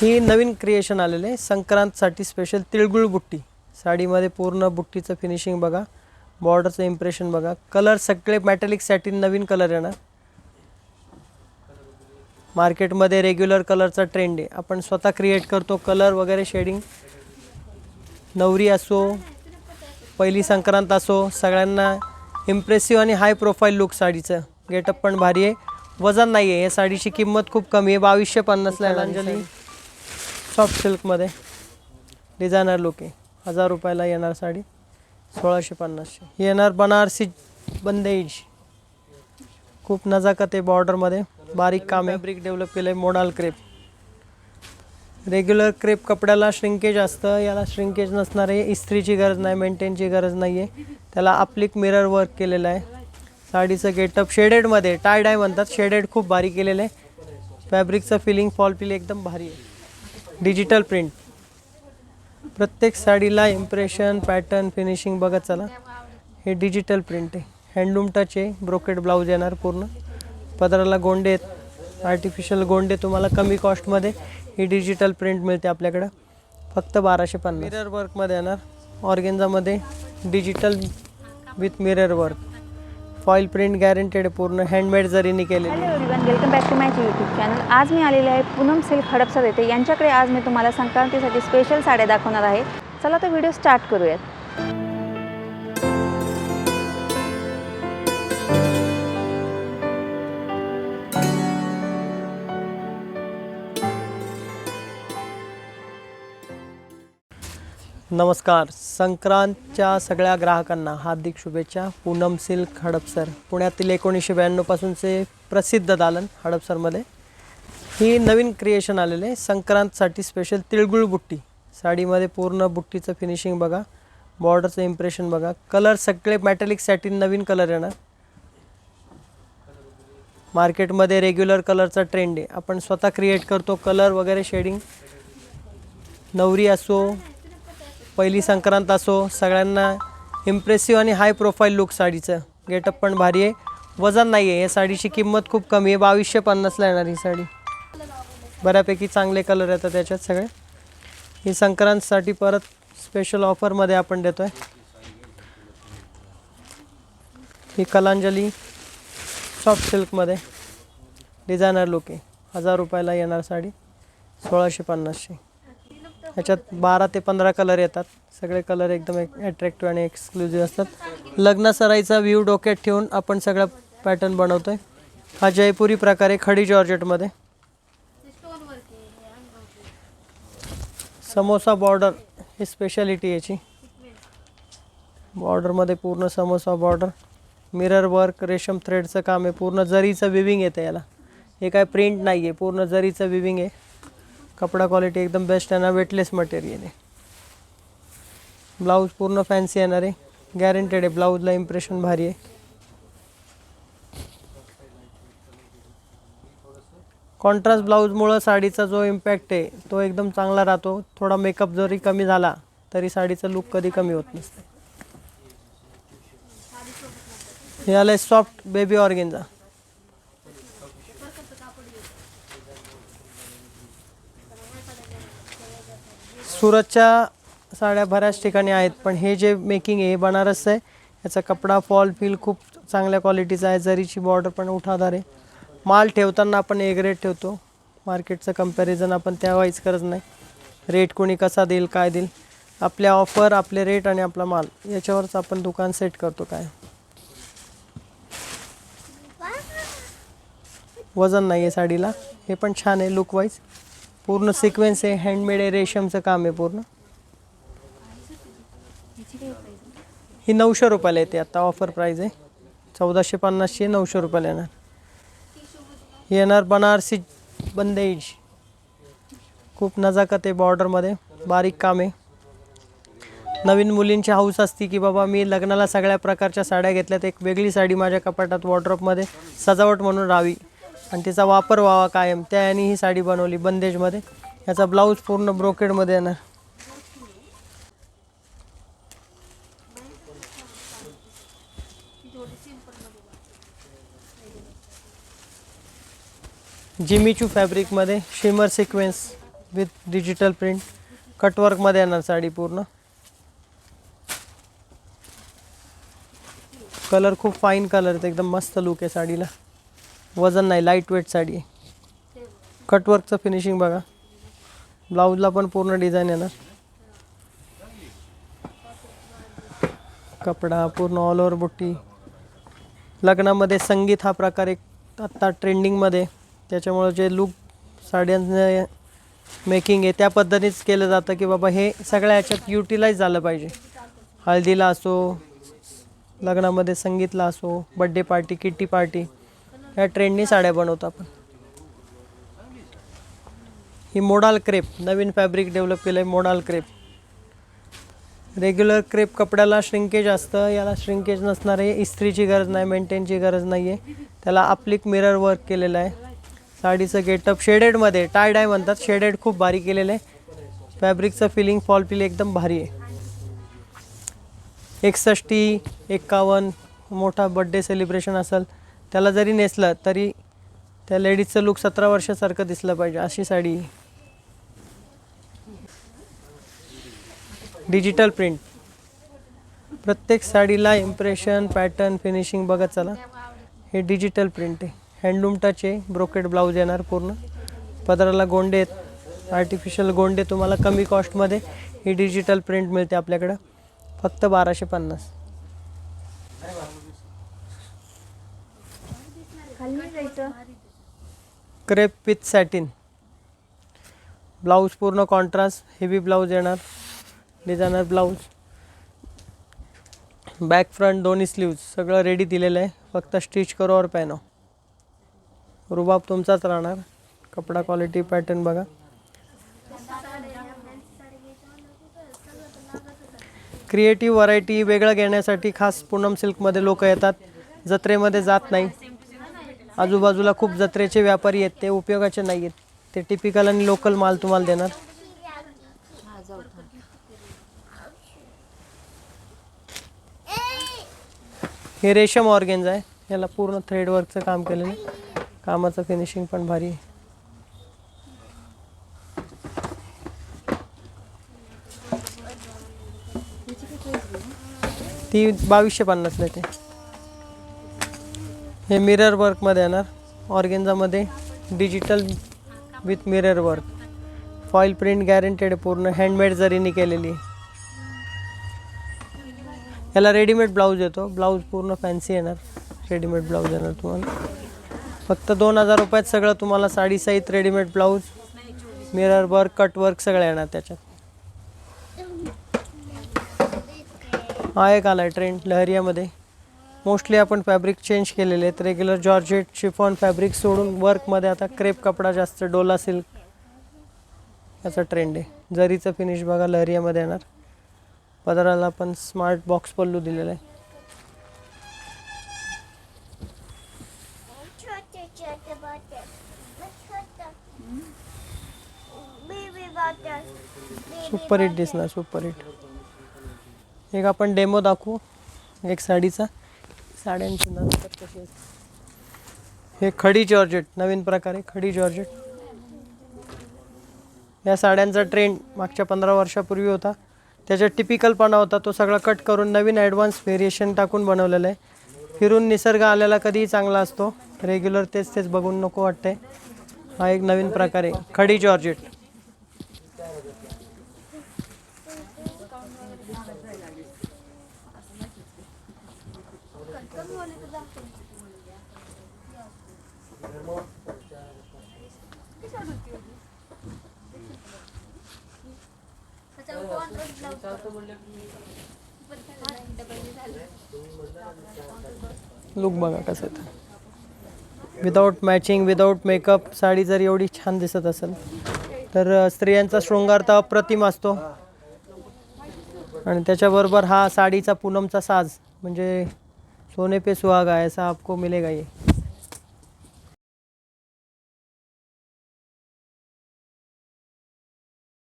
ही नवीन creation आलेलं आहे. संक्रांतसाठी special तिळगुळ बुट्टी. साडीमध्ये पूर्ण बुट्टीचं फिनिशिंग बघा. बॉर्डरचं इम्प्रेशन बघा. कलर सगळे मॅटेलिक सॅटिन नवीन कलर येणार. मार्केटमध्ये रेग्युलर कलरचा ट्रेंड आहे. आपण स्वतः क्रिएट करतो. कलर वगैरे शेडिंग नवरी असो पहिली संक्रांत असो सगळ्यांना इम्प्रेसिव्ह आणि हाय प्रोफाईल लुक साडीचं. गेटअप पण भारी आहे. वजन नाही आहे या साडीची किंमत खूप कमी आहे. बावीसशे पन्नासला अंजली. सॉफ्ट सिल्कमध्ये डिझायनर लुक हजार रुपयाला येणार साडी सोळाशे पन्नासशे. ही येणार बनारसी बंदेज खूप नजाकत आहे बॉर्डरमध्ये. बारीक काम आहे. फॅब्रिक डेव्हलप केलं आहे मोडाल क्रेप. रेग्युलर क्रेप कपड्याला श्रिंकेज असतं. याला श्रिंकेज नसणार आहे इस्त्रीची गरज नाही मेंटेनची गरज नाही आहे त्याला अप्लिक मिरर वर्क केलेलं आहे. साडीचं गेटअप शेडेडमध्ये टाय डाय म्हणतात. शेडेड खूप भारी केलेलं आहे. फॅब्रिकचं फिलिंग फॉल फिल एकदम भारी आहे. Digital print. प्रत्येक साडीला इम्प्रेशन पॅटर्न फिनिशिंग बघत चला. हे डिजिटल प्रिंट आहे. हँडलूम टच आहे. ब्रोकेड ब्लाऊज येणार पूर्ण. पदराला गोंडे आहेत. आर्टिफिशियल गोंडे तुम्हाला कमी कॉस्टमध्ये ही डिजिटल प्रिंट मिळते आपल्याकडं. फक्त बाराशे पन्नास. मिरर वर्कमध्ये येणार. ऑर्गेन्झामध्ये digital with mirror work foil print guaranteed पूर्ण हँडमेड जरीने केलेली. Hello everyone welcome back to my YouTube channel आज मी आलेले आहे पूनम सिल्क हडपसर येथे. यांच्याकडे आज मी तुम्हाला संक्रांतीसाठी स्पेशल साड्या दाखवणार आहे. चला तर व्हिडिओ स्टार्ट करूयात. नमस्कार. संक्रांतच्या सगळ्या ग्राहकांना हार्दिक शुभेच्छा. पूनम सिल्क हडपसर. पुण्यातील एकोणीसशे ब्याण्णवपासूनचे प्रसिद्ध दालन हडपसरमध्ये. ही नवीन क्रिएशन आलेले आहे. संक्रांतसाठी स्पेशल तिळगुळ बुट्टी. साडीमध्ये पूर्ण बुट्टीचं फिनिशिंग बघा. बॉर्डरचं इम्प्रेशन बघा. कलर सगळे मॅटेलिक सॅटिन नवीन कलर येणार. मार्केटमध्ये रेग्युलर कलरचा ट्रेंड आहे. आपण स्वतः क्रिएट करतो. कलर वगैरे शेडिंग नवरी असो पहिली संक्रांत असो सगळ्यांना इम्प्रेसिव्ह आणि हाय प्रोफाईल लुक साडीचं. गेटअप पण भारी आहे. वजन नाही आहे या साडीची किंमत खूप कमी आहे. बावीसशे पन्नासला येणार ही साडी. बऱ्यापैकी चांगले कलर येतात त्याच्यात सगळे. ही संक्रांतसाठी परत स्पेशल ऑफरमध्ये आपण देतो आहे ही कलांजली सॉफ्ट सिल्कमध्ये डिझायनर लुक आहे. हजार रुपयाला येणार साडी. सोळाशे पन्नासशे. ह्याच्यात बारा ते पंधरा कलर येतात. सगळे कलर एकदम अट्रॅक्टिव्ह आणि एक्सक्लुझिव्ह असतात. लग्न सराईचा व्ह्यू डोक्यात ठेवून आपण सगळा पॅटर्न बनवतो आहे हा जयपुरी प्रकारे खडी जॉर्जेटमध्ये समोसा बॉर्डर ही स्पेशालिटी याची. बॉर्डरमध्ये पूर्ण समोसा बॉर्डर मिरर वर्क रेशम थ्रेडचं काम आहे. पूर्ण जरीचं विविंग येतं याला. हे काय प्रिंट नाही आहे पूर्ण जरीचं विविंग आहे. कपडा क्वालिटी एकदम बेस्ट आहे ना वेटलेस मटेरियल आहे. ब्लाऊज पूर्ण फॅन्सी येणार आहे. गॅरंटेड आहे ब्लाऊजला इम्प्रेशन भारी आहे. कॉन्ट्रास्ट ब्लाऊजमुळं साडीचा जो इम्पॅक्ट आहे तो एकदम चांगला राहतो. थोडा मेकअप जरी कमी झाला तरी साडीचा लुक कधी कमी होत नसते. हे आलं सॉफ्ट बेबी ऑर्गेनचा सुरतच्या साड्या बऱ्याच ठिकाणी आहेत पण हे जे मेकिंग आहे बनारस आहे. याचा कपडा फॉल फील खूप चांगल्या क्वालिटीचा आहे. जरीची बॉर्डर पण उठादार आहे. माल ठेवताना आपण एक रेट ठेवतो. मार्केटचं कंपॅरिझन आपण त्यावाईज करत नाही. रेट कोणी कसा देईल काय देईल? आपल्या ऑफर आपले रेट आणि आपला माल. याच्यावरच आपण दुकान सेट करतो काय. वजन नाही आहे साडीला. हे पण छान आहे लुकवाईज पूर्ण सिक्वेन्स आहे हँडमेड आहे रेशमचं काम आहे पूर्ण. ही नऊशे रुपयाला येते आता ऑफर प्राईज आहे. चौदाशे पन्नासशे नऊशे रुपयाला येणार. येणार बनारसी बंदेज. खूप नजाकत आहे बॉर्डरमध्ये बारीक काम आहे. नवीन मुलींची हाऊस असती की बाबा मी लग्नाला सगळ्या प्रकारच्या साड्या घेतल्यात. एक वेगळी साडी माझ्या कपाटात वॉर्ड्रॉपमध्ये सजावट म्हणून राहावी. आणि तिचा वापर व्हावा कायम. त्या ही साडी बनवली बंदेजमध्ये. याचा ब्लाऊज पूर्ण ब्रोकेडमध्ये येणार. Jimmy Choo फॅब्रिकमध्ये shimmer sequence with digital print कटवर्कमध्ये येणार साडी पूर्ण. कलर खूप फाईन कलर आहेत. एकदम मस्त लुक आहे साडीला. वजन नाही लाइट वेट साडी. आहे कटवर्कचं फिनिशिंग बघा. ब्लाऊजला पण पूर्ण डिझाईन येणार. कपडा पूर्ण ऑल ओव्हर बुट्टी. लग्नामध्ये संगीत हा प्रकार एक आत्ता ट्रेंडिंगमध्ये त्याच्यामुळं जे लुक साड्यांचं मेकिंग आहे त्या पद्धतीनेच केलं जातं की बाबा हे सगळ्या ह्याच्यात युटिलाइज झालं पाहिजे. हळदीला असो लग्नामध्ये संगीतला असो बड्डे पार्टी किट्टी पार्टी ह्या ट्रेंडनी साड्या बनवतो आपण. ही मोडाल क्रेप नवीन फॅब्रिक डेव्हलप केलं आहे मोडाल क्रेप. रेग्युलर क्रेप कपड्याला श्रिंकेज असतं याला श्रिंकेज नसणार आहे इस्त्रीची गरज नाही मेंटेनची गरज नाही आहे त्याला आपलिक मिरर वर्क केलेलं आहे. साडीचं गेटअप शेडेडमध्ये टाय डाय म्हणतात शेडेड खूप भारी केलेलं आहे. फॅब्रिकचं फिलिंग फॉल फिल एकदम भारी आहे. एकसष्टी एक्कावन्न मोठा बड्डे सेलिब्रेशन असेल त्याला जरी नेसलं तरी त्या लेडीजचं लुक सतरा वर्षासारखं दिसलं पाहिजे अशी साडी. डिजिटल प्रिंट प्रत्येक साडीला इम्प्रेशन पॅटर्न फिनिशिंग बघत चला. हे डिजिटल प्रिंट आहे. हँडलूम टच आहे. ब्रोकेट ब्लाऊज येणार पूर्ण. पदराला गोंडे आहेत. आर्टिफिशियल गोंडे तुम्हाला कमी कॉस्टमध्ये ही डिजिटल प्रिंट मिळते आपल्याकडं. फक्त बाराशे पन्नास. जायचं क्रेप विथ सॅटिन ब्लाऊज पूर्ण कॉन्ट्रास्ट हेवी ब्लाऊज येणार. डिझायनर ब्लाऊज बॅक फ्रंट दोन्ही स्लीव्ज सगळं रेडी दिलेलं आहे. फक्त स्टिच करो और पॅनो रुबाब तुमचाच राहणार. कपडा क्वालिटी पॅटर्न बघा. क्रिएटिव्ह व्हरायटी वेगळं घेण्यासाठी खास पूनम सिल्कमध्ये लोक येतात. जत्रेमध्ये जात नाही. आजूबाजूला खूप जत्रेचे व्यापारी आहेत ते उपयोगाचे नाही आहेत. ते टिपिकल आणि लोकल माल तुम्हाला देणार. हे रेशम ऑर्गेन्ज आहे. याला पूर्ण थ्रेडवर्कचं काम केलेलं आहे. कामाचं फिनिशिंग पण भारी आहे. ती बावीसशे पन्नासला येते हे मिरर वर्कमध्ये येणार. ऑर्गेन्झामध्ये digital with mirror work foil print guaranteed पूर्ण. हँडमेड जरीने केलेली. याला रेडीमेड ब्लाऊज येतो. ब्लाऊज पूर्ण फॅन्सी येणार. रेडीमेड ब्लाऊज येणार तुम्हाला. फक्त दोन हजार रुपयात सगळं तुम्हाला साडीसहित readymade blouse mirror work cut work सगळं येणार त्याच्यात. हा एक आला आहे ट्रेंड लहरियामध्ये. मोस्टली आपण फॅब्रिक चेंज केलेले आहेत. रेग्युलर जॉर्जेट शिफॉन फॅब्रिक सोडून वर्कमध्ये आता क्रेप कपडा जास्त डोला सिल्क याचा ट्रेंड आहे. जरीचं फिनिश बघा लहरियामध्ये येणार. पदराला पण स्मार्ट बॉक्स पल्लू दिलेला आहे. सुपर हिट दिसणार सुपर हिट एक आपण डेमो दाखवू एक साडीचा. साड्यांची नंतर कशी हे खडी जॉर्जेट नवीन प्रकारे खडी जॉर्जेट. या साड्यांचा ट्रेंड मागच्या पंधरा वर्षापूर्वी होता. त्याच्यात टिपिकलपणा होता तो सगळा कट करून नवीन ॲडव्हान्स व्हेरिएशन टाकून बनवलेलं आहे. फिरून निसर्ग आलेला कधीही चांगला असतो. रेग्युलर तेच तेच बघून नको वाटते हा एक नवीन प्रकार आहे खडी जॉर्जेट. लुक बघा कसं येतं without matching without makeup sari जर एवढी छान दिसत असेल तर स्त्रियांचा शृंगार तर अप्रतिम असतो. आणि त्याच्याबरोबर हा साडीचा पूनमचा साज म्हणजे सोने पे सुहागा ऐसा आपको मिलेगा ये.